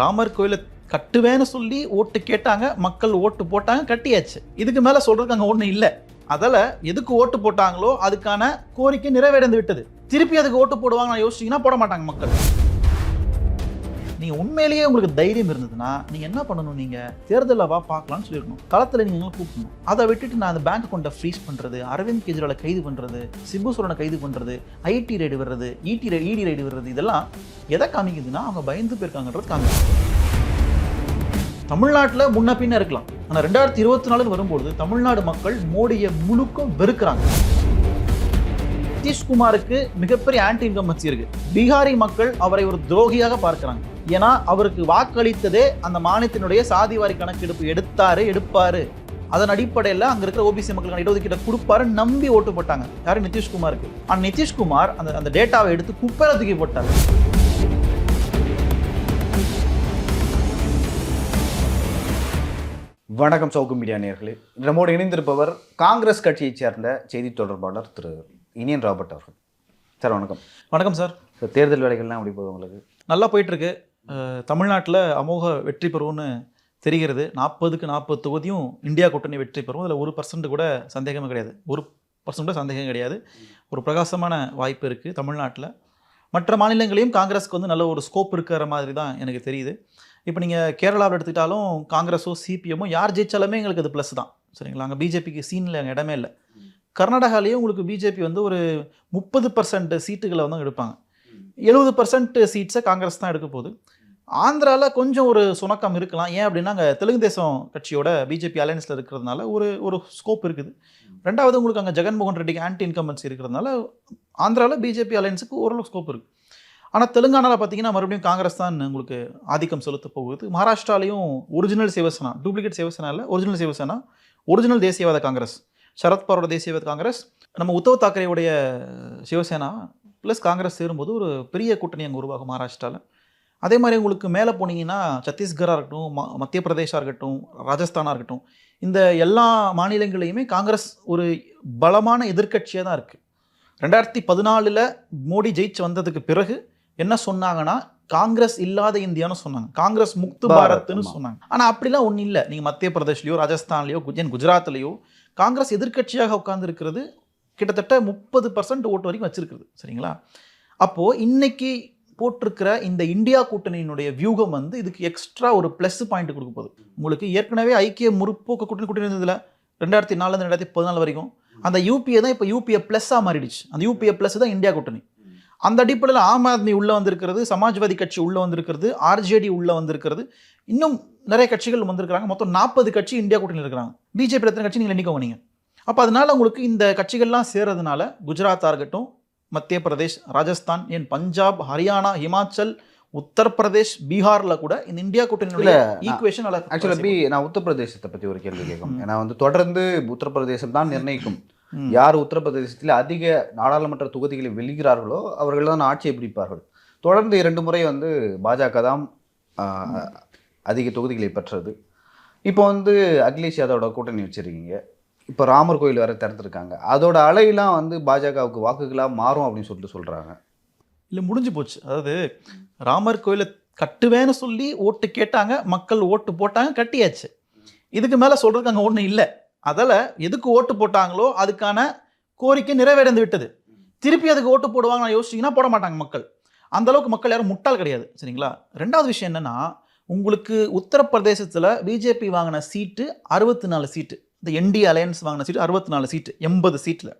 ராமர் கோயிலை கட்டுவேன்னு சொல்லி ஓட்டு கேட்டாங்க. மக்கள் ஓட்டு போட்டாங்க கட்டியாச்சு. இதுக்கு மேலே சொல்கிறதுக்கு அங்கே ஒன்றும் இல்லை. அதில் எதுக்கு ஓட்டு போட்டாங்களோ அதுக்கான கோரிக்கை நிறைவேறந்து விட்டது. திருப்பி அதுக்கு ஓட்டு போடுவாங்க யோசிச்சீங்கன்னா போட மாட்டாங்க மக்கள். நீங்கள் உண்மையிலேயே உங்களுக்கு தைரியம் இருந்ததுன்னா நீங்கள் என்ன பண்ணணும் நீங்கள் தேர்தலில் வா பார்க்கலாம்னு சொல்லிருக்கணும் களத்தில் நீங்கள் கூப்பிடணும். அதை விட்டுட்டு நான் அந்த பேங்க் அக்கௌண்ட்டை ஃப்ரீஸ் பண்ணுறது அரவிந்த் கெஜ்ரிவாலை கைது பண்ணுறது சிபு சோரனை கைது பண்ணுறது ஐடி ரைடு வர்றது இடி ரைடு இடி ரைடு வர்றது இதெல்லாம் எதை காமிக்குதுன்னா அவங்க பயந்து போயிருக்காங்கன்றது காமிக்குது தமிழ்நாட்டில் முன்ன பின்ன இருக்கலாம். ஆனால் ரெண்டாயிரத்தி இருபத்தி நாலுன்னு வரும்போது தமிழ்நாடு மக்கள் மோடியை முழுக்க வெறுக்கிறாங்க. நிதிஷ்குமாருக்கு மிகப்பெரிய ஆன்டி இன்கம்பன்சி இருக்கு. பீகாரி மக்கள் அவரை ஒரு துரோகியாக பார்க்கிறாங்க. ஏன்னா அவருக்கு வாக்களித்ததே அந்த மாநிலத்தினுடைய சாதிவாரி கணக்கெடுப்பு எடுத்தாரு எடுப்பாரு. அதன் அடிப்படையில் அங்க இருக்கிற ஓபிசி மக்களுக்கான இடஒதுக்கீட்டை கொடுப்பாரு நம்பி ஓட்டு போட்டாங்க. யாரு? நிதிஷ்குமாருக்கு. ஆனால் நிதிஷ்குமார் அந்த அந்த டேட்டாவை எடுத்து குப்பையில தூக்கி போட்டார். வணக்கம் சவுக்கு மீடியா நேர்களே நம்மோடு இணைந்திருப்பவர் காங்கிரஸ் கட்சியைச் சேர்ந்த செய்தி தொடர்பாளர் திரு இனியன் ராபர்ட் அவர்கள். சார் வணக்கம். வணக்கம் சார். இப்போ தேர்தல் வேலைகள்லாம் எப்படி போகுது உங்களுக்கு? நல்லா போயிட்டு இருக்கு அஹ் தமிழ்நாட்டில் அமோக வெற்றி பெறும்னு தெரிகிறது. நாற்பதுக்கு நாற்பது தொகுதியும் இந்தியா கூட்டணி வெற்றி பெறும். அதில் ஒரு பர்சன்ட் கூட சந்தேகமே கிடையாது. ஒரு பர்சன்ட் கூட சந்தேகம் கிடையாது. ஒரு பிரகாசமான வாய்ப்பு இருக்குது தமிழ்நாட்டில். மற்ற மாநிலங்களையும் காங்கிரஸ்க்கு வந்து நல்ல ஒரு ஸ்கோப் இருக்கிற மாதிரி தான் எனக்கு தெரியுது. இப்போ நீங்கள் கேரளாவில் எடுத்துக்கிட்டாலும் காங்கிரஸோ சிபிஎம்மோ யார் ஜெயிச்சாலுமே எங்களுக்கு அது ப்ளஸ் தான். சரிங்களா? அங்கே பிஜேபிக்கு சீனில் அங்கே இடமே இல்லை. கர்நாடகாலேயும் உங்களுக்கு பிஜேபி வந்து ஒரு முப்பது பர்சன்ட் சீட்டுகளை வந்து எடுப்பாங்க. எழுபது பர்சன்ட் சீட்ஸை காங்கிரஸ் தான் எடுக்க போகுது. ஆந்திராவில் கொஞ்சம் ஒரு சுணக்கம் இருக்கலாம். ஏன் அப்படின்னா அங்கே தெலுங்கு தேசம் கட்சியோட பிஜேபி அலையன்ஸில் இருக்கிறதுனால ஒரு ஒரு ஸ்கோப் இருக்குது. ரெண்டாவது உங்களுக்கு அங்கே ஜெகன்மோகன் ரெட்டிக்கு ஆன்டி இன்கம்பன்சி இருக்கிறதுனால ஆந்திராவில் பிஜேபி அலையன்ஸுக்கு ஓரளவு ஸ்கோப் இருக்குது ஆனால் தெலுங்கானாவில் பார்த்தீங்கன்னா மறுபடியும் காங்கிரஸ் தான் உங்களுக்கு ஆதிக்கம் செலுத்த போகுது. மகாராஷ்டிராலையும் ஒரிஜினல் சிவசேனா டூப்ளிகேட் சிவசேனா இல்லை ஒரிஜினல் சிவசேனா ஒரிஜினல் தேசியவாத காங்கிரஸ். சரத்பவாரோட தேசியவாத காங்கிரஸ் நம்ம உத்தவ் தாக்கரேவுடைய சிவசேனா ப்ளஸ் காங்கிரஸ் சேரும்போது ஒரு பெரிய கூட்டணி அங்கே உருவாகும் மகாராஷ்டிராவில் அதே மாதிரி உங்களுக்கு மேலே போனீங்கன்னா சத்தீஸ்கராக இருக்கட்டும் ம மத்திய பிரதேஷாக இருக்கட்டும் ராஜஸ்தானாக இருக்கட்டும் இந்த எல்லா மாநிலங்களையுமே காங்கிரஸ் ஒரு பலமான எதிர்க்கட்சியாக தான் இருக்குது ரெண்டாயிரத்தி பதினாலில் மோடி ஜெயிச்சு வந்ததுக்கு பிறகு என்ன சொன்னாங்கன்னா காங்கிரஸ் இல்லாத இந்தியான்னு சொன்னாங்க. காங்கிரஸ் முக்து பாரத், பாரத்னு. சொன்னாங்க. ஆனால் அப்படிலாம் ஒன்றும் இல்லை. நீங்கள் மத்திய பிரதேஷ்லையோ ராஜஸ்தான்லையோ குஜன் குஜராத்லேயோ காங்கிரஸ் எதிர்க்கட்சியாக உட்கார்ந்துருக்கிறது கிட்டத்தட்ட முப்பது பர்சன்ட் ஓட்டு வரைக்கும் வச்சிருக்குது சரிங்களா? அப்போது இன்னைக்கு போட்டிருக்கிற இந்த இந்தியா கூட்டணியினுடைய வியூகம் வந்து இதுக்கு எக்ஸ்ட்ரா ஒரு ப்ளஸ் பாயிண்ட் கொடுக்க போகுது. உங்களுக்கு ஏற்கனவே ஐக்கிய முற்போக்கு கூட்டணி கூட்டணி இருந்ததுல ரெண்டாயிரத்தி நாலுலேருந்து ரெண்டாயிரத்தி பதினாலு வரைக்கும். அந்த யூபிஏ தான் இப்போ யூபிஏ ப்ளஸ்ஸாக மாறிடுச்சு. அந்த யூபிஏ ப்ளஸ் தான் இந்தியா கூட்டணி. அந்த அடிப்படையில் ஆம் ஆத்மி உள்ளே வந்திருக்கிறது சமாஜ்வாதி கட்சி உள்ளே வந்திருக்கிறது ஆர்ஜேடி உள்ளே வந்திருக்கிறது. இன்னும் நிறைய கட்சிகள் வந்திருக்கிறாங்க. மொத்தம் நாற்பது கட்சி இந்தியா கூட்டணியில் இருக்கிறாங்க. பிஜேபி எத்தனை கட்சி நீங்கள் எண்ணிக்கோங்க நீங்கள் அப்போ அதனால உங்களுக்கு இந்த கட்சிகள்லாம் சேர்றதுனால குஜராத்தாக இருக்கட்டும் மத்திய பிரதேஷ் ராஜஸ்தான் ஏன் பஞ்சாப் ஹரியானா ஹிமாச்சல் உத்தரப்பிரதேஷ் பீகாரில் கூட இந்த இந்தியா நான் ஈக்குவேஷன் ஆக்சுவலாக பி நான் உத்தரப்பிரதேசத்தை பற்றி ஒரு கேள்வி கேட்கும். ஏன்னா வந்து தொடர்ந்து உத்தரப்பிரதேசம் தான் நிர்ணயிக்கும். யார் உத்தரப்பிரதேசத்தில் அதிக நாடாளுமன்ற தொகுதிகளை வெல்கிறார்களோ அவர்கள் தான் ஆட்சியை பிடிப்பார்கள். தொடர்ந்து இரண்டு முறை வந்து பாஜக தான் அதிக தொகுதிகளை பெற்றது. இப்போ வந்து அகிலேஷ் யாதவோட கூட்டணி வச்சிருக்கீங்க. இப்போ ராமர் கோயில் வேறு திறந்துருக்காங்க. அதோட அலையெல்லாம் வந்து பாஜகவுக்கு வாக்குகளாக மாறும் அப்படின்னு சொல்லிட்டு சொல்கிறாங்க இல்லை முடிஞ்சு போச்சு. அதாவது ராமர் கோயிலை கட்டுவேன்னு சொல்லி ஓட்டு கேட்டாங்க. மக்கள் ஓட்டு போட்டாங்க கட்டியாச்சு. இதுக்கு மேலே சொல்கிறதுக்கு அங்கே ஒன்றும் இல்லை. அதில் எதுக்கு ஓட்டு போட்டாங்களோ அதுக்கான கோரிக்கை நிறைவேறந்து விட்டது. திருப்பி அதுக்கு ஓட்டு போடுவாங்க யோசிச்சிங்கன்னா போட மாட்டாங்க மக்கள். அந்த அளவுக்கு மக்கள் யாரும் முட்டாள் கிடையாது. சரிங்களா? ரெண்டாவது விஷயம் என்னென்னா உங்களுக்கு உத்தரப்பிரதேசத்தில் பிஜேபி வாங்கின சீட்டு அறுபத்தி நாலு சீட்டு இந்த என்டி அலையன்ஸ் வாங்கின சீட்டு அறுபத்தி நாலு சீட்டு எண்பது சீட்டில்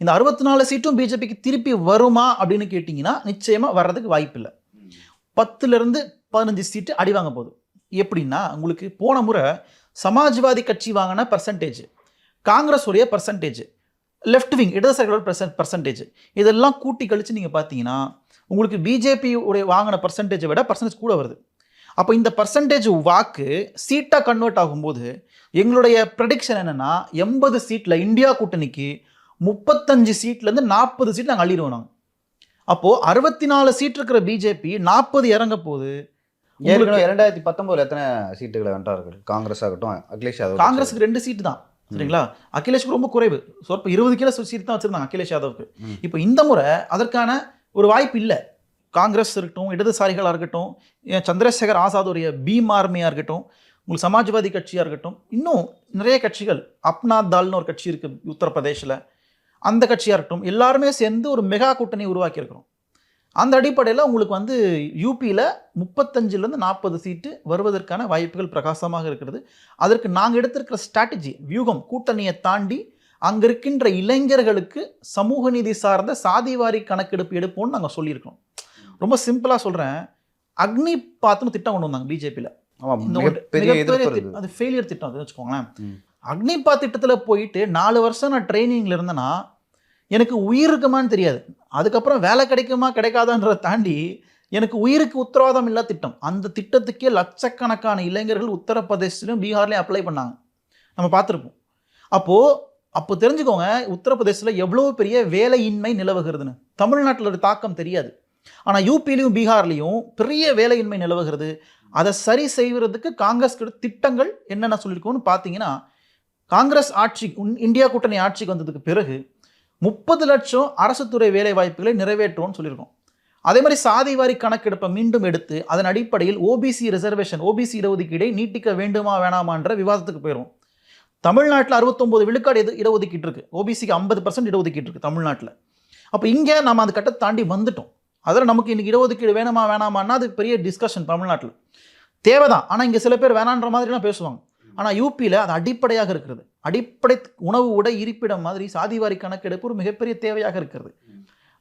இந்த அறுபத்தி நாலு சீட்டும் பிஜேபிக்கு திருப்பி வருமா அப்படின்னு கேட்டிங்கன்னா நிச்சயமாக வர்றதுக்கு வாய்ப்பில்லை பத்துலேருந்து பதினஞ்சு சீட்டு அடி வாங்க போகுது. எப்படின்னா உங்களுக்கு போன முறை சமாஜ்வாதி கட்சி வாங்கின பர்சன்டேஜ் காங்கிரஸ் உடைய பர்சன்டேஜ் லெஃப்ட் விங் இடதுசாரிகளோட பர்சன்ட் பர்சன்டேஜ் இதெல்லாம் கூட்டி கழித்து நீங்கள் பார்த்தீங்கன்னா உங்களுக்கு பிஜேபி உடைய வாங்கின பர்சன்டேஜை விட பர்சன்டேஜ் கூட வருது. அப்போ இந்த பர்சன்டேஜ் வாக்கு சீட்டாக கன்வெர்ட் ஆகும்போது எங்களுடைய ப்ரெடிக்ஷன் என்னன்னா எண்பது சீட்டில் இந்தியா கூட்டணிக்கு முப்பத்தஞ்சு சீட்லேருந்து நாற்பது சீட் நாங்கள் அள்ளிடுவோம் நாங்கள் அப்போது அறுபத்தி நாலு சீட் இருக்கிற பிஜேபி நாற்பது இறங்க போகுது. ஏற்கனவே இரண்டாயிரத்தி பத்தொன்பதுல எத்தனை சீட்டுகளை வென்றார்கள் காங்கிரஸ் ஆகட்டும் அகிலேஷ் யாதவ் காங்கிரஸுக்கு ரெண்டு சீட்டு தான் சரிங்களா? அகிலேஷ்க்கு ரொம்ப குறைவு. இப்போ இருபது கிலோ சீட் தான் வச்சிருந்தாங்க அகிலேஷ் யாதவுக்கு. இப்போ இந்த முறை அதற்கான ஒரு வாய்ப்பு இல்லை. காங்கிரஸ் இருக்கட்டும் இடதுசாரிகளாக இருக்கட்டும் ஏன் சந்திரசேகர் ஆசாதுடைய பீம் ஆர்மியாக இருக்கட்டும் உங்களுக்கு சமாஜ்வாதி கட்சியாக இருக்கட்டும் இன்னும் நிறைய கட்சிகள் அப்னா தால்னு ஒரு கட்சி இருக்குது உத்தரப்பிரதேசில் அந்த கட்சியாக இருக்கட்டும் எல்லாருமே சேர்ந்து ஒரு மெகா கூட்டணி உருவாக்கியிருக்கிறோம் அந்த அடிப்படையில் உங்களுக்கு வந்து யூபியில் முப்பத்தஞ்சிலேருந்து நாற்பது சீட்டு வருவதற்கான வாய்ப்புகள் பிரகாசமாக இருக்கிறது. அதற்கு நாங்கள் எடுத்திருக்கிற ஸ்ட்ராட்டஜி வியூகம் கூட்டணியை தாண்டி அங்கே இருக்கின்ற இளைஞர்களுக்கு சமூக நீதி சார்ந்த சாதிவாரி கணக்கெடுப்பு எடுப்போம்னு நாங்கள் சொல்லியிருக்கோம் ரொம்ப சிம்பிளாக சொல்கிறேன் அக்னி பாத்துன்னு திட்டம் கொண்டு வந்தாங்க பிஜேபியில் அது. ஃபெயிலியர் திட்டம் அது வச்சுக்கோங்களேன். அக்னிபா திட்டத்தில் போயிட்டு நாலு வருஷம் நான் ட்ரைனிங்கில் இருந்தேன்னா எனக்கு உயிர் இருக்குமான்னு தெரியாது. அதுக்கப்புறம் வேலை கிடைக்குமா கிடைக்காதான்றதை தாண்டி எனக்கு உயிருக்கு உத்தரவாதம் இல்லா திட்டம். அந்த திட்டத்துக்கே லட்சக்கணக்கான இளைஞர்கள் உத்தரப்பிரதேசத்திலும் பீகார்லையும் அப்ளை பண்ணாங்க. நம்ம பார்த்துருப்போம். அப்போது அப்போ தெரிஞ்சுக்கோங்க உத்தரப்பிரதேசத்தில் எவ்வளோ பெரிய வேலையின்மை நிலவுகிறதுன்னு. தமிழ்நாட்டில் ஒரு தாக்கம் தெரியாது. ஆனால் யூபிலையும் பீகார்லேயும் பெரிய வேலையின்மை நிலவுகிறது. அதை சரி செய்வதற்கு காங்கிரஸ் திட்டங்கள் என்னென்ன சொல்லியிருக்கோம்னு பார்த்தீங்கன்னா காங்கிரஸ் ஆட்சி உன்- இந்தியா கூட்டணி ஆட்சிக்கு வந்ததுக்கு பிறகு முப்பது லட்சம் அரசு துறை வேலை வாய்ப்புகளை நிறைவேற்றுவோம்னு சொல்லியிருக்கோம். அதே மாதிரி சாதிவாரி கணக்கெடுப்பை மீண்டும் எடுத்து அதன் அடிப்படையில் ஓபிசி ரிசர்வேஷன் ஓபிசி இடஒதுக்கீடை நீட்டிக்க வேண்டுமா வேணாமான்ற விவாதத்துக்கு போயிடும் தமிழ்நாட்டில் அறுபத்தொம்போது விழுக்காடு எது இடஒதுக்கீட்டு இருக்கு. ஓபிசிக்கு ஐம்பது பர்சன்ட் இடஒதுக்கீட்டு இருக்கு தமிழ்நாட்டில். அப்போ இங்கே நம்ம அந்த கட்டத்தை தாண்டி வந்துட்டோம். அதில் நமக்கு இன்றைக்கி இடஒதுக்கீடு வேணுமா வேணாமான்னா அது பெரிய டிஸ்கஷன் தமிழ்நாட்டில். தேவைதான். ஆனால் இங்கே சில பேர் வேணான்ற மாதிரிலாம் பேசுவாங்க. ஆனால் யூபியில் அது அடிப்படையாக இருக்கிறது. அடிப்படை உணவு உடை இருப்பிடம் மாதிரி சாதிவாரி கணக்கெடுப்பு ஒரு மிகப்பெரிய தேவையாக இருக்கிறது.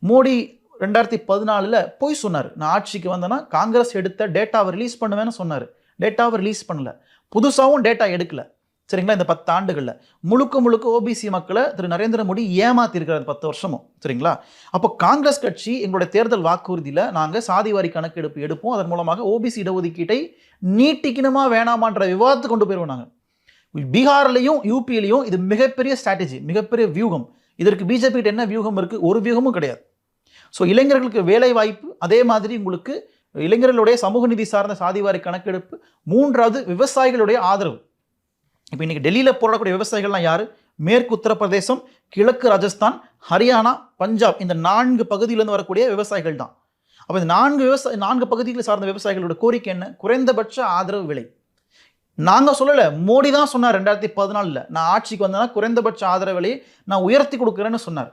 மோடி ரெண்டாயிரத்தி பதினாலில் போய் சொன்னார். நான் ஆட்சிக்கு வந்தேன்னா காங்கிரஸ் எடுத்த டேட்டாவை ரிலீஸ் பண்ணுவேன்னு சொன்னார். டேட்டாவை ரிலீஸ் பண்ணல. புதுசாகவும் டேட்டா எடுக்கலை. சரிங்களா? இந்த பத்து ஆண்டுகளில் முழுக்க முழுக்க ஓபிசி மக்களை திரு நரேந்திர மோடி ஏமாத்திருக்கிறார் பத்து வருஷமும். சரிங்களா? அப்போ காங்கிரஸ் கட்சி எங்களுடைய தேர்தல் வாக்குறுதியில் நாங்கள் சாதிவாரி கணக்கெடுப்பு எடுப்போம். அதன் மூலமாக ஓபிசி இடஒதுக்கீட்டை நீட்டிக்கணுமா வேணாமான்ற விவாதத்தை கொண்டு போயிருவோம் நாங்கள் பீகார்லேயும் யூபியிலையும் இது மிகப்பெரிய ஸ்ட்ராட்டஜி மிகப்பெரிய வியூகம். இதற்கு பிஜேபிகிட்ட என்ன வியூகம் இருக்குது ஒரு வியூகமும் கிடையாது. ஸோ இளைஞர்களுக்கு வேலை வாய்ப்பு அதே மாதிரி உங்களுக்கு இளைஞர்களுடைய சமூக நிதி சார்ந்த சாதிவாரி கணக்கெடுப்பு மூன்றாவது விவசாயிகளுடைய ஆதரவு. இப்போ இன்றைக்கி டெல்லியில் போராடக்கூடிய விவசாயிகள்லாம் யார்? மேற்கு உத்தரப்பிரதேசம் கிழக்கு ராஜஸ்தான் ஹரியானா பஞ்சாப் இந்த நான்கு பகுதியிலேருந்து வரக்கூடிய விவசாயிகள் தான். அப்போ இந்த நான்கு விவசாய நான்கு பகுதிகளை சார்ந்த விவசாயிகளோட கோரிக்கை என்ன? குறைந்தபட்ச ஆதரவு விலை. நாங்கள் சொல்லலை மோடி தான் சொன்னார் ரெண்டாயிரத்தி பதினாலில். நான் ஆட்சிக்கு வந்தேன்னா குறைந்தபட்ச ஆதரவு விலையை நான் உயர்த்தி கொடுக்குறேன்னு சொன்னார்.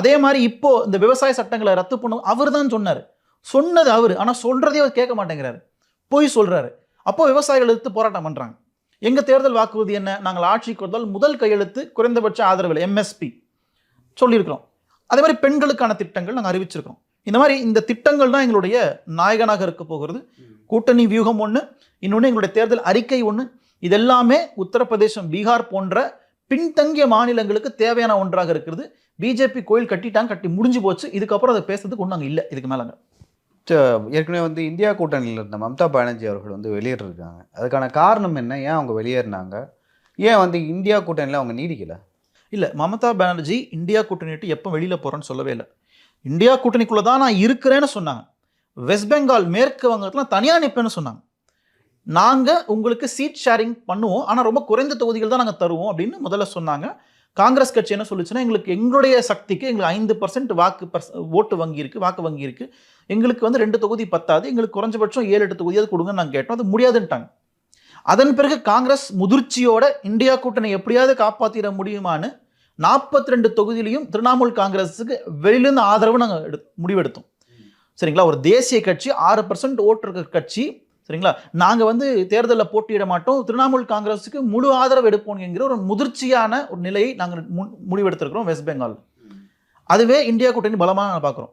அதே மாதிரி இப்போ இந்த விவசாய சட்டங்களை ரத்து பண்ணும் அவர் தான் சொன்னார். சொன்னது அவர். ஆனால் சொல்கிறதே அவர் கேட்க மாட்டேங்கிறாரு. போய் சொல்கிறாரு அப்போ விவசாயிகள் எடுத்து போராட்டம் பண்ணுறாங்க எங்கள் தேர்தல் வாக்குறுதி என்ன? நாங்கள் ஆட்சிக்கு வந்தால் முதல் கையெழுத்து குறைந்தபட்ச ஆதரவு எம்எஸ்பி சொல்லியிருக்கிறோம். அதே மாதிரி பெண்களுக்கான திட்டங்கள் நாங்கள் அறிவிச்சிருக்கிறோம். இந்த மாதிரி இந்த திட்டங்கள் தான் எங்களுடைய நாயகனாக இருக்க போகிறது. கூட்டணி வியூகம் ஒன்று இன்னொன்று எங்களுடைய தேர்தல் அறிக்கை ஒன்று இதெல்லாமே உத்தரப்பிரதேசம் பீகார் போன்ற பின்தங்கிய மாநிலங்களுக்கு தேவையான ஒன்றாக இருக்கிறது. பிஜேபி கோயில் கட்டிட்டாங்க கட்டி முடிஞ்சு போச்சு. இதுக்கப்புறம் அதை பேசுறதுக்கு ஒன்றும் அங்கே இல்லை. இதுக்கு மேலே ஏற்கனவே வந்து இந்தியா கூட்டணியில் இருந்த மம்தா பானர்ஜி அவர்கள் வந்து வெளியேறிருக்காங்க. அதுக்கான காரணம் என்ன? ஏன் அவங்க வெளியேறினாங்க? ஏன் வந்து இந்தியா கூட்டணியில் அவங்க நீடிக்கலை? இல்லை மமதா பானர்ஜி இந்தியா கூட்டணி விட்டு எப்போ வெளியில் போகிறேன்னு சொல்லவே இல்லை. இந்தியா கூட்டணிக்குள்ளே தான் நான் இருக்கிறேன்னு சொன்னாங்க. வெஸ்ட் பெங்கால் மேற்கு வங்கத்துலாம் தனியாக நிற்பேன்னு சொன்னாங்க. நாங்கள் உங்களுக்கு சீட் ஷேரிங் பண்ணுவோம். ஆனால் ரொம்ப குறைந்த தொகுதிகள் தான் நாங்கள் தருவோம் அப்படின்னு முதல்ல சொன்னாங்க. காங்கிரஸ் கட்சி என்ன சொல்லுச்சுன்னா எங்களுக்கு எங்களுடைய சக்திக்கு எங்களுக்கு ஐந்து பர்சன்ட் வாக்கு பர்ஸ் ஓட்டு வங்கி இருக்குது வாக்கு வங்கி இருக்குது எங்களுக்கு வந்து ரெண்டு தொகுதி பத்தாது எங்களுக்கு குறைஞ்சபட்சம் ஏழு எட்டு தொகுதியாவது கொடுங்கன்னு நாங்கள் கேட்டோம். அது முடியாதுன்ட்டாங்க. அதன் பிறகு காங்கிரஸ் முதிர்ச்சியோட இந்தியா கூட்டணி எப்படியாவது காப்பாற்றிட முடியுமான்னு நாற்பத்தி ரெண்டு தொகுதியிலையும் திரிணாமுல் காங்கிரஸுக்கு வெளியிலிருந்து ஆதரவு நாங்கள் எடு முடிவெடுத்தோம். சரிங்களா? ஒரு தேசிய கட்சி ஆறு பர்சன்ட் ஓட்டு கட்சி சரிங்களா? நாங்கள் வந்து தேர்தலில் போட்டியிட மாட்டோம். திரிணாமுல் காங்கிரஸுக்கு முழு ஆதரவு எடுப்போம் என்கிற ஒரு முதிர்ச்சியான ஒரு நிலையை நாங்கள் முன் முடிவெடுத்திருக்கிறோம் வெஸ்ட் பெங்கால் அதுவே இந்தியா கூட்டணி பலமாக நாங்கள் பார்க்குறோம்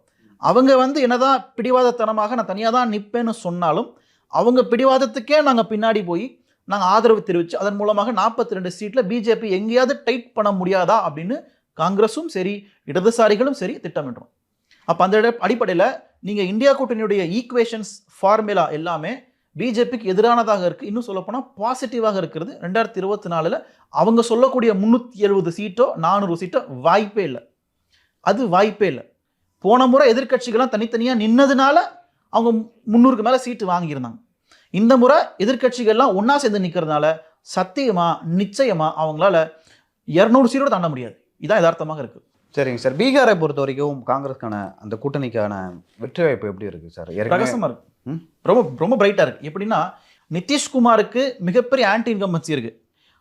அவங்க வந்து என்னதான் பிடிவாதத்தனமாக நான் தனியாக தான் நிற்பேன்னு சொன்னாலும் அவங்க பிடிவாதத்துக்கே நாங்கள் பின்னாடி போய் நாங்கள் ஆதரவு தெரிவித்து அதன் மூலமாக நாற்பத்தி ரெண்டு சீட்டில் பிஜேபி எங்கேயாவது டைட் பண்ண முடியாதா அப்படின்னு காங்கிரஸும் சரி இடதுசாரிகளும் சரி திட்டமிடுறோம் அப்போ அந்த அடிப்படையில் நீங்கள் இந்தியா கூட்டணியுடைய ஈக்குவேஷன்ஸ் ஃபார்முலா எல்லாமே பிஜேபிக்கு எதிரானதாக இருக்குது இன்னும் சொல்லப்போனால் பாசிட்டிவாக இருக்கிறது. ரெண்டாயிரத்தி இருபத்தி நாலில் அவங்க சொல்லக்கூடிய முந்நூற்றி எழுபது சீட்டோ நானூறு சீட்டோ வாய்ப்பே இல்லை. அது வாய்ப்பே இல்லை. போன முறை எதிர்க்கட்சிகள்லாம் தனித்தனியாக நின்னதுனால அவங்க முந்நூறுக்கு மேலே சீட்டு வாங்கியிருந்தாங்க. இந்த முறை எதிர்க்கட்சிகள்லாம் ஒன்றா சேர்ந்து நிற்கிறதுனால சத்தியமா நிச்சயமா அவங்களால இரநூறு சீட்டோட தாண்ட முடியாது. இதான் யதார்த்தமாக இருக்குது சரிங்க சார். பீகாரை பொறுத்த வரைக்கும் காங்கிரஸ்க்கான அந்த கூட்டணிக்கான வெற்றி வாய்ப்பு எப்படி இருக்கு சார்? ஏற்கனவே பிரகாசமா இருக்கு. ம். ரொம்ப ரொம்ப பிரைட்டா இருக்கு. எப்படின்னா நிதிஷ்குமாருக்கு மிகப்பெரிய ஆன்டி இன்கம்பன்சி இருக்கு.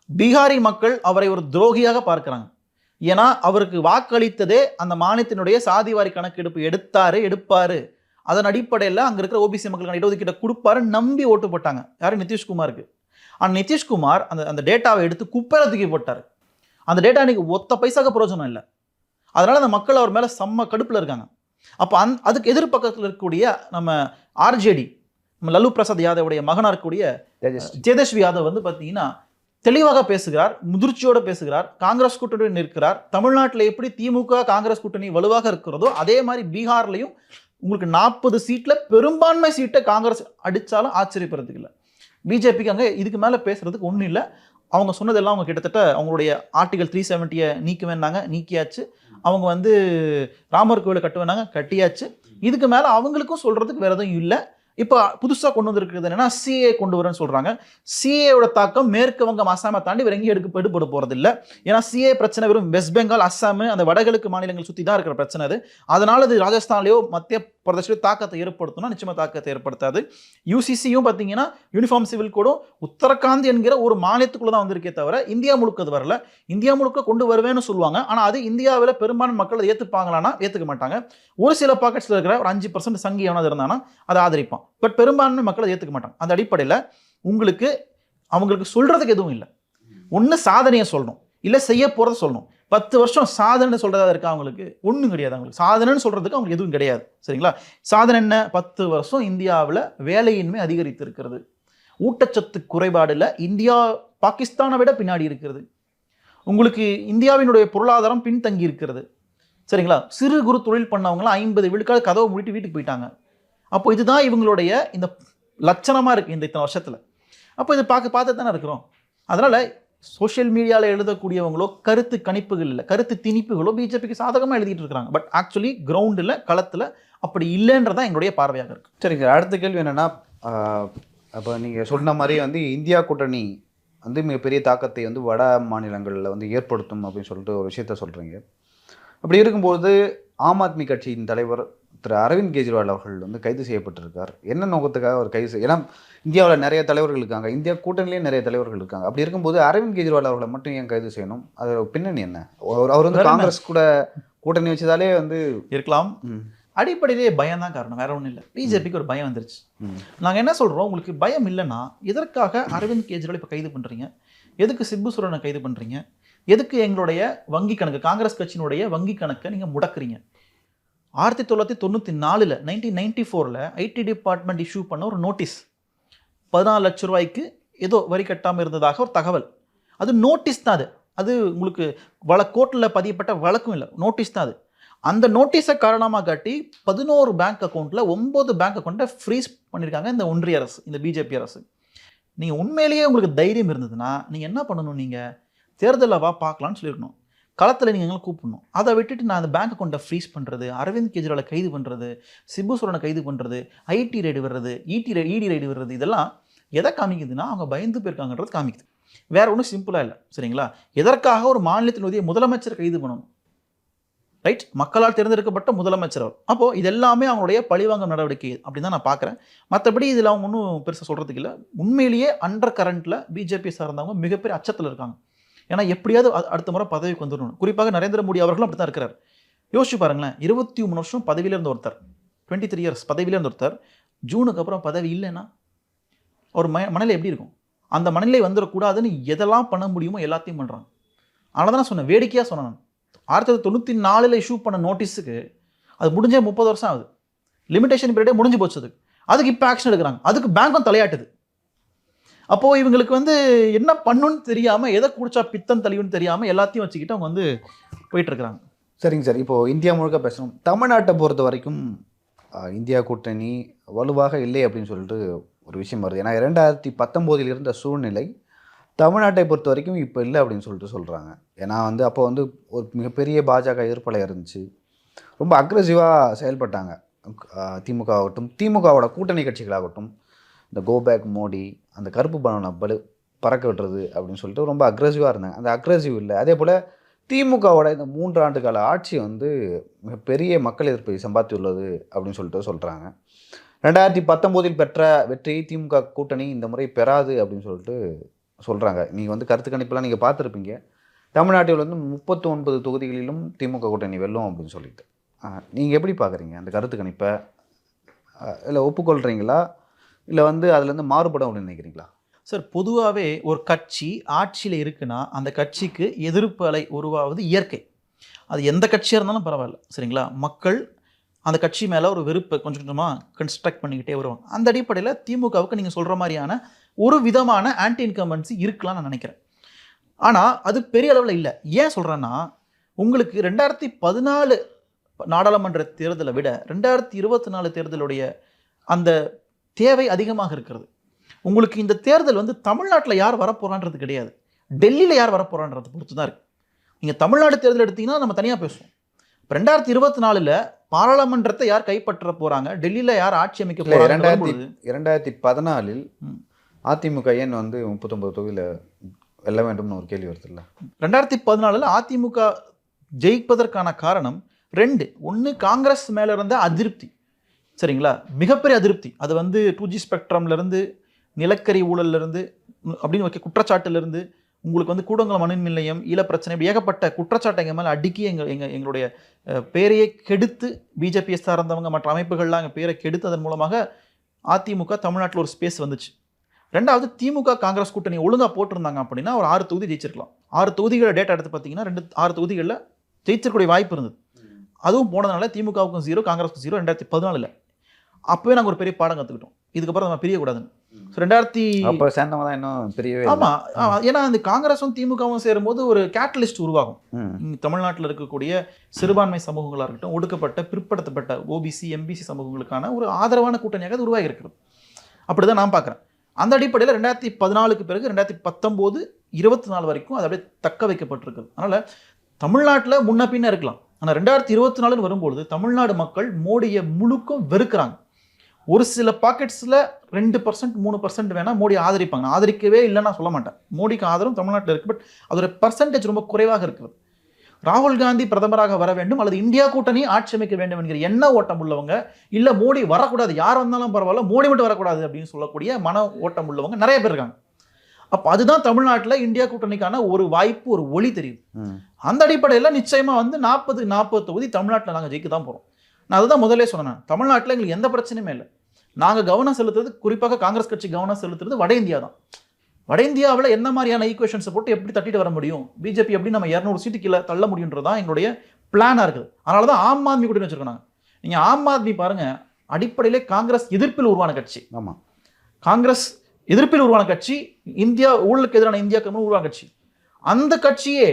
பீகாரி மக்கள் அவரை ஒரு துரோகியாக பார்க்கறாங்க. ஏன்னா அவருக்கு வாக்களித்ததே அந்த மாநிலத்தினுடைய சாதிவாரி கணக்கெடுப்பு எடுத்தாரு எடுப்பாரு. அதன் அடிப்படையில் அங்க இருக்கிற ஓபிசி மக்களுக்கான இடஒதுக்கீட்டை கொடுப்பாரு நம்பி ஓட்டு போட்டாங்க. யாரு? நிதிஷ்குமாருக்கு. ஆனால் நிதிஷ்குமார் அந்த அந்த டேட்டாவை எடுத்து குப்பையில தூக்கி போட்டார். அந்த டேட்டா இன்னைக்கு ஒத்த பைசாக்கு பிரயோஜனம் இல்லை. அதனால அந்த மக்கள் அவர் மேல செம்ம கடுப்புல இருக்காங்க. அப்போ அந் அதுக்கு எதிர்பக்கத்தில் இருக்கக்கூடிய நம்ம ஆர்ஜேடி நம்ம லல்லு பிரசாத் யாதவுடைய மகனா இருக்கக்கூடிய தேஜஸ்வி. யாதவ் வந்து பார்த்தீங்கன்னா தெளிவாக பேசுகிறார் முதிர்ச்சியோடு பேசுகிறார் காங்கிரஸ் கூட்டணி நிற்கிறார். தமிழ்நாட்டில் எப்படி திமுக காங்கிரஸ் கூட்டணி வலுவாக இருக்கிறதோ அதே மாதிரி பீகார்லையும் உங்களுக்கு நாற்பது சீட்டில் பெரும்பான்மை சீட்டை காங்கிரஸ் அடித்தாலும் ஆச்சரியப்படுறதுக்கு இல்லை. பிஜேபிக்கு அங்கே இதுக்கு மேலே பேசுகிறதுக்கு ஒன்றும் இல்லை. அவங்க சொன்னதெல்லாம் அவங்க கிட்டத்தட்ட அவங்களுடைய ஆர்டிகல் த்ரீ செவன்ட்டியை நீக்க வேண்டாங்க நீக்கியாச்சு. அவங்க வந்து ராமர் கோவிலை கட்டுவேனாங்க கட்டியாச்சு. இதுக்கு மேலே அவங்களுக்கும் சொல்கிறதுக்கு வேறு எதுவும் இல்லை. இப்போ புதுசாக கொண்டு வந்திருக்கிறது என்னன்னா சிஏ கொண்டு வரேன்னு சொல்கிறாங்க சிஏயோட தாக்கம் மேற்கு வங்கம் அசாமை தாண்டி வேறு எங்கேயும் எடுக்க எடுபட போகிறது இல்லை ஏன்னா சிஏ பிரச்சனை வெறும் வெஸ்ட் பெங்கால் அஸ்ஸாம் அந்த வடகிழக்கு மாநிலங்கள் சுற்றி தான் இருக்கிற பிரச்சனை அது. அதனால் இது ராஜஸ்தான்லேயோ மத்திய பிரதேசலையோ தாக்கத்தை ஏற்படுத்தணும்னா நிச்சயமாக தாக்கத்தை ஏற்படுத்தாது. யூசிசியும் பார்த்தீங்கன்னா யூனிஃபார்ம் சிவில் கோடும் உத்தரகாண்ட் என்கிற ஒரு மாநிலத்துக்குள்ளே தான் வந்திருக்கே தவிர இந்தியா முழுக்க அது வரல. இந்தியா முழுக்க கொண்டு வருவேன்னு சொல்லுவாங்க. ஆனால் அது இந்தியாவில் பெரும்பான்மை மக்கள் அதை ஏற்றுப்பாங்களான்னா ஏற்றுக்க மாட்டாங்க. ஒரு சில பாக்கெட்ஸில் இருக்கிற ஒரு அஞ்சு பர்சன்ட் சங்கி எவனாவது இருந்தானா அதை ஆதரிப்பான். பட் பெரும்பான்மை மக்கள் அதை ஏற்றுக்க மாட்டாங்க. அந்த அடிப்படையில் உங்களுக்கு அவங்களுக்கு சொல்கிறதுக்கு எதுவும் இல்லை. ஒன்று சாதனையை சொல்லணும். இல்லை செய்ய போகிறத சொல்லணும். பத்து வருஷம் சாதனை சொல்கிறதா இருக்கா அவங்களுக்கு? ஒன்றும் கிடையாது அவங்களுக்கு. சாதனைன்னு சொல்கிறதுக்கு அவங்களுக்கு எதுவும் கிடையாது. சரிங்களா? சாதனை என்ன? பத்து வருஷம் இந்தியாவில் வேலையின்மை அதிகரித்து இருக்கிறது ஊட்டச்சத்து குறைபாடில் இந்தியா பாகிஸ்தானை விட பின்னாடி இருக்கிறது. உங்களுக்கு இந்தியாவினுடைய பொருளாதாரம் பின்தங்கி இருக்கிறது சரிங்களா? சிறு குறு தொழில் பண்ணவங்களாம் ஐம்பது விழுக்காடு கதவை மூடிட்டு வீட்டுக்கு போயிட்டாங்க. அப்போ இதுதான் இவங்களுடைய இந்த லட்சணமாக இருக்குது இந்த இத்தனை வருஷத்தில். அப்போ இதை பார்க்க பார்த்து தானே இருக்கிறோம். அதனால் சோஷியல் மீடியாவில் எழுதக்கூடியவங்களோ கருத்து கணிப்புகள் இல்லை கருத்து திணிப்புகளோ பிஜேபிக்கு சாதகமாக எழுதிட்டு இருக்கிறாங்க. பட் ஆக்சுவலி கிரவுண்டில் களத்தில் அப்படி இல்லைன்றதான் எங்களுடைய பார்வையாக இருக்குது சரிங்க அடுத்த கேள்வி என்னென்னா அப்போ நீங்கள் சொன்ன மாதிரி வந்து இந்தியா கூட்டணி வந்து மிகப்பெரிய தாக்கத்தை வந்து வட மாநிலங்களில் வந்து ஏற்படுத்தும் அப்படின்னு சொல்லிட்டு ஒரு விஷயத்த சொல்கிறீங்க அப்படி இருக்கும்போது ஆம் ஆத்மி கட்சியின் தலைவர் திரு அரவிந்த் கெஜ்ரிவால் அவர்கள் வந்து கைது செய்யப்பட்டிருக்கார். என்ன நோக்கத்துக்காக அவர் கைது செய் ஏன்னா இந்தியாவில் நிறைய தலைவர்கள் இருக்காங்க. இந்தியா கூட்டணிலேயே நிறைய தலைவர்கள் இருக்காங்க. அப்படி இருக்கும்போது அரவிந்த் கெஜ்ரிவால் அவர்களை மட்டும் ஏன் கைது செய்யணும்? அதோட பின்னணி என்ன? அவர் வந்து? காங்கிரஸ் கூட கூட்டணி வச்சதாலே வந்து இருக்கலாம். அடிப்படையிலே பயம் தான் காரணம். வேற ஒன்றும் இல்லை. பிஜேபிக்கு ஒரு பயம் வந்துருச்சு. நாங்கள் என்ன சொல்கிறோம் உங்களுக்கு பயம் இல்லைன்னா எதற்காக அரவிந்த் கெஜ்ரிவால் இப்போ கைது பண்ணுறீங்க எதுக்கு சிப்பு சோரனை கைது பண்ணுறீங்க எதுக்கு எங்களுடைய வங்கி கணக்கு காங்கிரஸ் கட்சியினுடைய வங்கி கணக்கை நீங்கள் முடக்குறீங்க? ஆயிரத்தி தொள்ளாயிரத்தி தொண்ணூற்றி நாலில் நைன்டீன் நைன்டி ஃபோரில் ஐடி டிபார்ட்மெண்ட் இஷ்யூ பண்ண ஒரு நோட்டீஸ் பதினாலு லட்ச ரூபாய்க்கு ஏதோ வரி கட்டாமல் இருந்ததாக ஒரு தகவல். அது நோட்டீஸ் தான் அது. அது உங்களுக்கு வழ கோர்ட்டில் பதியப்பட்ட வழக்கும் இல்லை. நோட்டீஸ் தான் அது. அந்த நோட்டீஸை காரணமாக காட்டி பதினோரு பேங்க் அக்கௌண்ட்டில் ஒம்பது பேங்க் அக்கௌண்ட்டை ஃப்ரீஸ் பண்ணியிருக்காங்க இந்த ஒன்றிய அரசு இந்த பிஜேபி அரசு. நீங்கள் உண்மையிலேயே உங்களுக்கு தைரியம் இருந்ததுன்னா நீங்கள் என்ன பண்ணணும் நீங்கள் தேர்தலில் வா பார்க்கலான்னு சொல்லியிருக்கணும் களத்தில் நீங்கள் எங்களை கூப்பிடணும். அதை விட்டுட்டு நான் அந்த பேங்க் அக்கௌண்ட்டை ஃப்ரீஸ் பண்ணுறது அரவிந்த் கெஜ்ரிவாலை கைது பண்ணுறது சிபு சோரனை கைது பண்ணுறது ஐடி ரைடு வர்றது இடி இடி ரைடு வர்றது இதெல்லாம் எதை காமிக்குதுன்னா அவங்க பயந்து போயிருக்காங்கன்றது காமிக்குது. வேற ஒன்றும் சிம்பிளாக இல்லை சரிங்களா? எதற்காக ஒரு மாநிலத்தினுடைய முதலமைச்சர் கைது பண்ணணும்? ரைட் மக்களால் தேர்ந்தெடுக்கப்பட்ட முதலமைச்சர் அவர். அப்போது இது எல்லாமே அவங்களுடைய பழிவாங்கும் நடவடிக்கை. அப்படின்னு தான் நான் பார்க்குறேன். மற்றபடி இதில் அவங்க ஒன்றும் பெருசாக சொல்கிறதுக்கு இல்லை. உண்மையிலேயே அண்டர் கரண்ட்டில் பிஜேபி சார்ந்தவங்க மிகப்பெரிய அச்சத்தில் இருக்காங்க. ஏன்னா எப்படியாவது அடுத்த முறை பதவிக்கு வந்துடணும். குறிப்பாக நரேந்திர மோடி அவர்களும் அப்படி தான் இருக்கிறார். யோசிச்சு பாருங்களேன் இருபத்தி மூணு வருஷம் பதவியிலேருந்து ஒருத்தர் டுவெண்ட்டி த்ரீ இயர்ஸ் பதவியிலேருந்து ஒருத்தர் ஜூனுக்கு அப்புறம் பதவி இல்லைன்னா ஒரு ம மனநிலை எப்படி இருக்கும்? அந்த மனநிலை வந்துடக்கூடாதுன்னு எதெல்லாம் பண்ண முடியுமோ எல்லாத்தையும் பண்ணுறாங்க அதனால தான் நான் சொன்னேன் வேடிக்கையாக சொன்னேன் ஆயிரத்தி தொள்ளாயிரத்தி தொண்ணூற்றி நாலில் இஷ்யூ பண்ண நோட்டீஸுக்கு அது முடிஞ்சே முப்பது வருஷம் ஆகுது. லிமிடேஷன் பீரியடே முடிஞ்சு போச்சு அதுக்கு. அதுக்கு இப்போ ஆக்ஷன் எடுக்கிறாங்க. அதுக்கு பேங்க்கும் தலையாட்டுது. அப்போது இவங்களுக்கு வந்து என்ன பண்ணுன்னு தெரியாமல் எதை குடிச்சா பித்தம் தெளிவுன்னு தெரியாமல் எல்லாத்தையும் வச்சுக்கிட்டு அவங்க வந்து போயிட்டுருக்குறாங்க. சரிங்க சார். இப்போது இந்தியா முழுக்க பேசணும். தமிழ்நாட்டை பொறுத்த வரைக்கும் இந்தியா கூட்டணி வலுவாக இல்லை அப்படின்னு சொல்லிட்டு ஒரு விஷயம் வருது. ஏன்னா இரண்டாயிரத்தி பத்தொம்போதில் இருந்த சூழ்நிலை தமிழ்நாட்டை பொறுத்த வரைக்கும் இப்போ இல்லை அப்படின்னு சொல்லிட்டு சொல்கிறாங்க ஏன்னா வந்து அப்போ வந்து ஒரு மிகப்பெரிய பாஜக எதிர்ப்பலை இருந்துச்சு. ரொம்ப அக்ரெசிவாக செயல்பட்டாங்க. திமுக ஆகட்டும் திமுகவோட கூட்டணி கட்சிகளாகட்டும். இந்த கோபேக் மோடி அந்த கருப்பு பலனை பலு பறக்க விட்டுறது அப்படின்னு சொல்லிட்டு ரொம்ப அக்ரெசிவாக இருந்தாங்க. அந்த அக்ரெசிவ் இல்லை. அதே போல் திமுகவோட இந்த மூன்று ஆண்டு கால ஆட்சி வந்து மிகப்பெரிய மக்கள் எதிர்ப்பை சம்பாத்தியுள்ளது அப்படின்னு சொல்லிட்டு சொல்கிறாங்க ரெண்டாயிரத்தி பத்தொம்போதில் பெற்ற வெற்றியை திமுக கூட்டணி இந்த முறை பெறாது அப்படின்னு சொல்லிட்டு சொல்கிறாங்க நீங்கள் வந்து கருத்து கணிப்பெல்லாம் நீங்கள் பார்த்துருப்பீங்க. தமிழ்நாட்டில் வந்து முப்பத்தி ஒன்பது தொகுதிகளிலும் திமுக கூட்டணி வெல்லும் அப்படின்னு சொல்லிட்டு. நீங்கள் எப்படி பார்க்குறீங்க அந்த கருத்து கணிப்பை? இல்லை ஒப்புக்கொள்கிறீங்களா இல்லை வந்து அதுலேருந்து மாறுபடும் அப்படின்னு நினைக்கிறீங்களா? சார் பொதுவாகவே ஒரு கட்சி ஆட்சியில் இருக்குன்னா அந்த கட்சிக்கு எதிர்ப்பு அலை உருவாவது இயற்கை. அது எந்த கட்சியாக இருந்தாலும் பரவாயில்ல சரிங்களா? மக்கள் அந்த கட்சி மேலே ஒரு வெறுப்பை கொஞ்சம் கொஞ்சமாக கன்ஸ்ட்ரக்ட் பண்ணிக்கிட்டே வருவாங்க. அந்த அடிப்படையில் திமுகவுக்கு நீங்கள் சொல்கிற மாதிரியான ஒரு விதமான ஆன்டி இன்கம்பன்சி இருக்கலாம்னு நான் நினைக்கிறேன். ஆனால் அது பெரிய அளவில் இல்லை. ஏன் சொல்கிறேன்னா உங்களுக்கு ரெண்டாயிரத்தி பதினாலு நாடாளுமன்ற தேர்தலை விட ரெண்டாயிரத்தி இருபத்தி நாலு தேர்தலுடைய அந்த தேவை அதிகமாக இருக்கிறது. உங்களுக்கு இந்த தேர்தல் வந்து தமிழ்நாட்டில் யார் வரப்போறான்றது கிடையாது. டெல்லியில் யார் வரப்போறான்றது பொறுத்து தான் இருக்கு. நீங்கள் தமிழ்நாடு தேர்தல் எடுத்தீங்கன்னா நம்ம தனியாக பேசுவோம். இப்போ ரெண்டாயிரத்தி இருபத்தி நாலில் பாராளுமன்றத்தை யார் கைப்பற்ற போறாங்க? டெல்லியில் யார் ஆட்சி அமைக்க போறாங்க இரண்டாயிரத்தி இரண்டாயிரத்தி பதினாலில். அதிமுக ஏன் வந்து முப்பத்தொன்பது தொகுதியில் வெல்ல வேண்டும்னு ஒரு கேள்வி வருதுல்ல ரெண்டாயிரத்தி பதினாலில் அதிமுக ஜெயிப்பதற்கான காரணம் ரெண்டு ஒன்று காங்கிரஸ் மேலே இருந்த அதிருப்தி. சரிங்களா? மிகப்பெரிய அதிருப்தி. அது வந்து டூ ஜி ஸ்பெக்ட்ரம்லேருந்து நிலக்கரி ஊழல்லேருந்து அப்படின்னு வைக்க குற்றச்சாட்டுலேருந்து உங்களுக்கு வந்து கூடங்குளம் மண் நிலையம் ஈழப்பிரச்சனை இப்படி ஏகப்பட்ட குற்றச்சாட்டை எங்கள் மேலே அடுக்கி எங்கள் எங்கள் எங்களுடைய பேரையே கெடுத்து பிஜேபியை சார்ந்தவங்க மற்ற அமைப்புகள்லாம் எங்கள் பேரை கெடுத்து அதன் மூலமாக அதிமுக தமிழ்நாட்டில் ஒரு ஸ்பேஸ் வந்துச்சு. ரெண்டாவது திமுக காங்கிரஸ் கூட்டணி ஒழுங்கா போட்டிருந்தாங்க அப்படின்னா ஒரு ஆறு தொகுதி ஜெயிச்சிருக்கலாம். ஆறு தொகுதிகளோட டேட்டா எடுத்து பார்த்தீங்கன்னா ரெண்டு ஆறு தொகுதிகளில் ஜெயிச்சிருக்கக்கூடிய வாய்ப்பு இருந்தது. அதுவும் போனதுனால திமுகவுக்கும் ஜீரோ காங்கிரஸுக்கும் ஜீரோ ரெண்டாயிரத்தி பதினாலில். அப்போவே நாங்கள் ஒரு பெரிய பாடம் கற்றுக்கிட்டோம் இதுக்கப்புறம் நம்ம பிரியக்கூடாதுன்னு. ரெண்டாயிரத்தி அப்போ சேர்ந்தவங்க தான் இன்னும் பெரியவே இல்லை. ஆமா. ஆமா. ஏன்னா அந்த காங்கிரஸும் திமுகவும் சேரும்போது ஒரு கேட்டலிஸ்ட் உருவாகும். தமிழ்நாட்டில் இருக்கக்கூடிய சிறுபான்மை சமூகங்களாக இருக்கட்டும் ஒடுக்கப்பட்ட பிற்படுத்தப்பட்ட ஓபிசி எம்பிசி சமூகங்களுக்கான ஒரு ஆதரவான கூட்டணியாக அது உருவாகி இருக்கிறது அப்படிதான் நான் பார்க்குறேன். அந்த அடிப்படையில் ரெண்டாயிரத்தி பதினாலுக்கு பிறகு ரெண்டாயிரத்தி பத்தொம்போது இருபத்தி நாலு வரைக்கும் அது அப்படியே தக்க வைக்கப்பட்டிருக்குது. அதனால தமிழ்நாட்டில் முன்ன பின்ன இருக்கலாம். ஆனால் ரெண்டாயிரத்தி இருபத்தி நாலுன்னு வரும்பொழுது தமிழ்நாடு மக்கள் மோடியை முழுக்கும் வெறுக்கிறாங்க. ஒரு சில பாக்கெட்ஸில் ரெண்டு பர்சன்ட் மூணு பர்சன்ட் வேணால் மோடி ஆதரிப்பாங்க. நான் ஆதரிக்கவே இல்லைன்னு நான் சொல்ல மாட்டேன். மோடிக்கு ஆதரவும் தமிழ்நாட்டில் இருக்குது பட் அதோட பர்சன்டேஜ் ரொம்ப குறைவாக இருக்கிறது. ராகுல் காந்தி பிரதமராக வர வேண்டும் அல்லது இந்தியா கூட்டணி ஆட்சி அமைக்க வேண்டும் என்கிற எண்ண ஓட்டம் உள்ளவங்க இல்ல மோடி வரக்கூடாது யார் வந்தாலும் பரவாயில்ல மோடி மட்டும் வரக்கூடாது அப்படின்னு சொல்லக்கூடிய மன ஓட்டம் உள்ளவங்க நிறைய பேர் இருக்காங்க. அப்போ அதுதான் தமிழ்நாட்டில் இந்தியா கூட்டணிக்கான ஒரு வாய்ப்பு ஒரு ஒளி தெரியுது. அந்த அடிப்படையில் நிச்சயமா வந்து நாற்பது நாற்பது தொகுதி தமிழ்நாட்டில் நாங்கள் ஜெயிக்க தான் போகிறோம் நான் அதுதான் முதல்ல சொன்னேன். தமிழ்நாட்டில் எங்களுக்கு எந்த பிரச்சனையுமே இல்லை. நாங்கள் கவனம் செலுத்துறது குறிப்பாக காங்கிரஸ் கட்சி கவனம் செலுத்துறது வட இந்தியா தான். வட இந்தியாவில் என்ன மாதிரியான ஈக்குவேஷன்ஸை போட்டு எப்படி தட்டிட்டு வர முடியும்? பிஜேபி எப்படி நம்ம இரநூறு சீட்டு கீழே தள்ள முடியுன்றது தான் எங்களுடைய பிளானாக இருக்குது. அதனால தான் ஆம் ஆத்மி கூட்டணி வச்சிருக்காங்க. நீங்கள் ஆம் ஆத்மி பாருங்க அடிப்படையிலே காங்கிரஸ் எதிர்ப்பில் உருவான கட்சி. ஆமாம் காங்கிரஸ் எதிர்ப்பில் உருவான கட்சி இந்தியா ஊழலுக்கு எதிரான இந்தியா கட்சி உருவான கட்சி. அந்த கட்சியே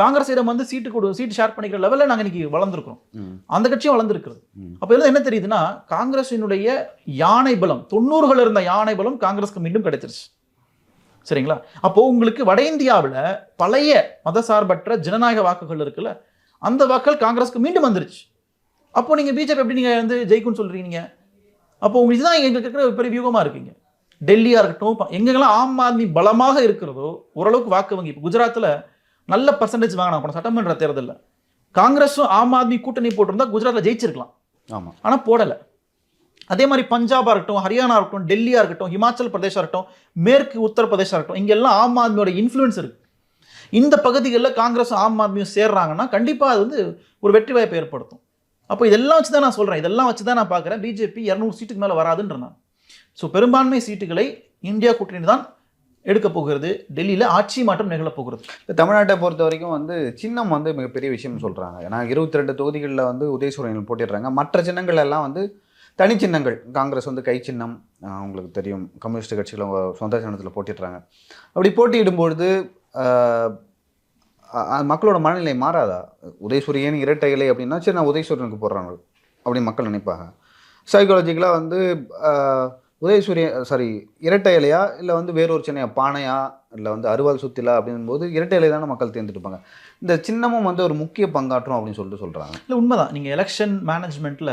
காங்கிரஸிடம் வந்து சீட்டு கொடு சீட்டு ஷேர் பண்ணிக்கிற லெவலில் நாங்கள் இன்னைக்கு வளர்ந்துருக்கிறோம். அந்த கட்சியும் வளர்ந்துருக்குது ம். அப்போ இதில் என்ன தெரியுதுன்னா காங்கிரஸினுடைய யானை பலம் தொண்ணூறுகள் இருந்த யானை பலம் காங்கிரஸ்க்கு மீண்டும் கிடைச்சிருச்சு. சரிங்களா? அப்போ உங்களுக்கு வட இந்தியாவில் பழைய மதசார்பற்ற ஜனநாயக வாக்குகள் இருக்குல்ல அந்த வாக்குகள் காங்கிரஸ்க்கு மீண்டும் வந்துருச்சு. அப்போ நீங்க பிஜேபி எப்படி நீங்க வந்து ஜெயிக்கும்னு சொல்றீங்க அப்போ உங்களுக்கு இதுதான் எங்களுக்கு இருக்கிற பெரிய வியூகமா இருக்கீங்க டெல்லியா இருக்கட்டும் இப்ப எங்கெங்கெல்லாம் ஆம் ஆத்மி பலமாக இருக்கிறதோ ஓரளவுக்கு வாக்கு வங்கி இப்போ குஜராத்தில் நல்ல பர்சன்டேஜ் வாங்கினாங்க போன சட்டமன்ற தேர்தலில். காங்கிரஸும் ஆம் ஆத்மி கூட்டணி போட்டிருந்தா குஜராத்தில் ஜெயிச்சிருக்கலாம். ஆமாம் ஆனா போடலை. அதே மாதிரி பஞ்சாபா இருக்கட்டும் ஹரியானா இருக்கட்டும் டெல்லியா இருக்கட்டும் ஹிமாச்சல் பிரதேசா இருக்கட்டும் மேற்கு உத்தரப்பிரதேசா இருக்கட்டும் இங்கெல்லாம் ஆம் ஆத்மியோட இன்ஃப்ளூயன்ஸ் இருக்கு. இந்த பகுதிகளில் காங்கிரஸும் ஆம் ஆத்மியும் சேர்றாங்கன்னா கண்டிப்பா அது வந்து ஒரு வெற்றி வாய்ப்பை ஏற்படுத்தும். அப்போ இதெல்லாம் வச்சு தான் நான் சொல்றேன். இதெல்லாம் வச்சு தான் நான் பார்க்குறேன் பிஜேபி இரநூறு சீட்டுக்கு மேலே வராதுன்ற நான். ஸோ பெரும்பான்மை சீட்டுகளை இந்தியா கூட்டணி தான் எடுக்க போகிறது? டெல்லியில் ஆட்சி மாற்றம் நிகழப் போகிறது. தமிழ்நாட்டை பொறுத்த வரைக்கும் வந்து சின்னம் வந்து மிகப்பெரிய விஷயம் சொல்கிறாங்க ஏன்னா இருபத்தி ரெண்டு தொகுதிகளில் வந்து உதயசூரியன் போட்டிடுறாங்க. மற்ற சின்னங்கள் எல்லாம் வந்து தனி சின்னங்கள். காங்கிரஸ் வந்து கை சின்னம் உங்களுக்கு தெரியும். கம்யூனிஸ்ட் கட்சிகள் அவங்க சொந்த சின்னத்தில் போட்டிடுறாங்க. அப்படி போட்டியிடும்பொழுது மக்களோட மனநிலை மாறாதா? உதயசூரியன் இரட்டை இலை அப்படின்னா சரி நான் உதயசூரியனுக்கு போடுறாங்க அப்படின்னு மக்கள் நினைப்பாங்க. சைக்காலஜிக்கலாக வந்து உதயசூரிய சாரி இரட்டை இலையா? இல்லை வந்து வேறொரு சின்ன பானையா? இல்லை வந்து அருவாள் சுத்திலா? அப்படிங்கும்போது இரட்டை இலை தானே மக்கள் தேர்ந்தெடுப்பாங்க. இந்த சின்னமும் வந்து ஒரு முக்கிய பங்காற்றும் அப்படின்னு சொல்லிட்டு சொல்கிறாங்க இல்லை உண்மைதான். நீங்கள் எலெக்ஷன் மேனேஜ்மெண்ட்டில்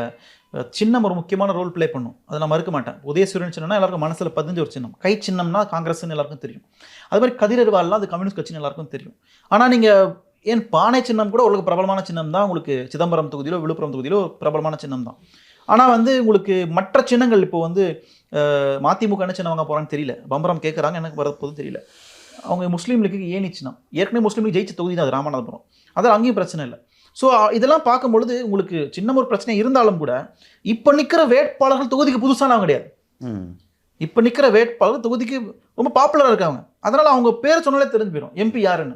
சின்னம் ஒரு முக்கியமான ரோல் ப்ளே பண்ணும். அதை நான் மறுக்க மாட்டேன். உதயசூரியன் சின்னம்னா எல்லாருக்கும் மனசில் பதிஞ்ச ஒரு சின்னம். கை சின்னம்னா காங்கிரஸ்னு எல்லாருக்கும் தெரியும். அது மாதிரி கதிரறிவாள்லாம் அது கம்யூனிஸ்ட் கட்சின்னு எல்லாருக்கும் தெரியும். ஆனால் நீங்கள் ஏன் பானை சின்னம் கூட உங்களுக்கு பிரபலமான சின்னம் தான் உங்களுக்கு சிதம்பரம் தொகுதியிலோ விழுப்புரம் தொகுதியிலோ பிரபலமான சின்னம் தான் ஆனால் வந்து உங்களுக்கு மற்ற சின்னங்கள் இப்போ வந்து மதிமுக என்ன சின்னம் வாங்க போகிறான்னு தெரியல. பம்பரம் கேட்குறாங்க எனக்கு வரப்போதும் தெரியல. அவங்க முஸ்லீம் லீக்கு ஏனி சின்னம்? ஏற்கனவே முஸ்லீம் லீக் ஜெயிச்ச தொகுதி தான் அது ராமநாதபுரம். அதில் அங்கேயும் பிரச்சனை இல்லை. ஸோ இதெல்லாம் பார்க்கும்பொழுது உங்களுக்கு சின்ன ஒரு பிரச்சனை இருந்தாலும் கூட இப்போ நிற்கிற வேட்பாளர்கள் தொகுதிக்கு புதுசானவங்க கிடையாது. இப்போ நிற்கிற வேட்பாளர் தொகுதிக்கு ரொம்ப பாப்புலராக இருக்காங்க. அதனால் அவங்க பேர் சொன்னாலே தெரிஞ்சு போயிடும் எம்பி யாருன்னு.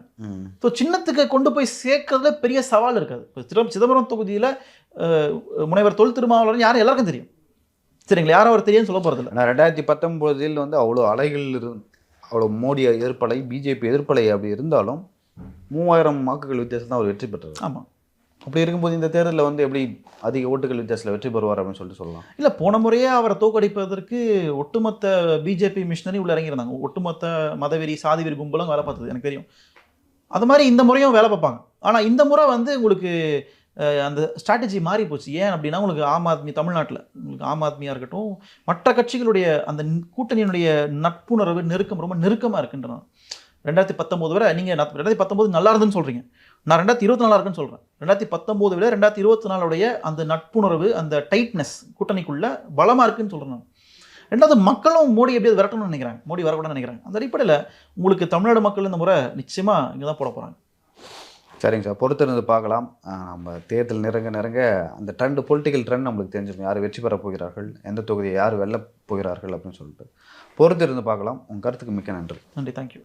ஸோ சின்னத்துக்கு கொண்டு போய் சேர்க்கறதுல பெரிய சவால் இருக்காது. இப்போ சிதம்பரம் சிதம்பரம் தொகுதியில் முனைவர் தொல் திருமாவளவன் யாரும் எல்லாருக்கும் தெரியும். சரிங்களா? யாரும் அவர் தெரியும்னு சொல்ல போகிறதில்ல ஆனால் ரெண்டாயிரத்தி பத்தொம்போதில் வந்து அவ்வளோ அலைகள் இரு அவ்வளோ மோடி எதிர்ப்பலை பிஜேபி எதிர்ப்பலை அப்படி இருந்தாலும் மூவாயிரம் வாக்குகள் வித்தியாசம் தான் அவர் வெற்றி பெற்றார். ஆமாம் அப்படி இருக்கும்போது இந்த தேர்தலில் வந்து எப்படி அதிக ஓட்டுகள் வித்தியாசத்தில் வெற்றி பெறுவார் அப்படின்னு சொல்லிட்டு சொல்லலாம். இல்லை போன முறையே அவரை தோக்கடிப்பதற்கு ஒட்டுமொத்த பிஜேபி மிஷினரி உள்ள இறங்கியிருந்தாங்க. ஒட்டுமொத்த மதவெறி சாதிவெறி கும்பலும் வேலை பார்த்தது எனக்கு தெரியும். அது மாதிரி இந்த முறையும் வேலை பார்ப்பாங்க. ஆனால் இந்த முறை வந்து உங்களுக்கு அந்த ஸ்ட்ராட்டஜி மாறி போச்சு. ஏன் அப்படின்னா உங்களுக்கு ஆம் ஆத்மி தமிழ்நாட்டில் உங்களுக்கு ஆம் ஆத்மியாக இருக்கட்டும் மற்ற கட்சிகளுடைய அந்த கூட்டணியினுடைய நட்புணர்வு நெருக்கம் ரொம்ப நெருக்கமாக இருக்குன்றான் ரெண்டாயிரத்தி பத்தொம்போது வரை நீங்கள் ரெண்டாயிரத்தி பத்தொம்போது நல்லா இருந்துன்னு சொல்கிறீங்க நான் ரெண்டாயிரத்தி இருபத்தி நாலா இருக்குன்னு சொல்கிறேன் ரெண்டாயிரத்தி பத்தொம்போது விட ரெண்டாயிரத்தி இருபத்தி நாலுடைய அந்த நட்புணர்வு அந்த டைட்னஸ் கூட்டணிக்குள்ளே பலமாக இருக்குன்னு சொல்கிறேன் நான். ரெண்டாவது மக்களும் மோடி எப்படியாவது விரட்டணும்னு நினைக்கிறாங்க. மோடி வரக்கூடாதுன்னு நினைக்கிறாங்க. அந்த அடிப்படையில் உங்களுக்கு தமிழ்நாடு மக்கள் இந்த முறை நிச்சயமாக இங்கே தான் போட போகிறாங்க சரிங்க சார். பொறுத்திருந்து பார்க்கலாம். நம்ம தேர்தல் நெருங்க நெருங்க அந்த ட்ரெண்டு பொலிட்டிக்கல் ட்ரெண்ட் நம்மளுக்கு தெரிஞ்சிடும். யார் வெற்றி பெற போகிறார்கள்? எந்த தொகுதியை யார் வெல்ல போகிறார்கள்? அப்படின்னு சொல்லிட்டு. பொறுத்திருந்து பார்க்கலாம். உங்கள் கருத்துக்கு மிக்க நன்றி. நன்றி. தேங்க்யூ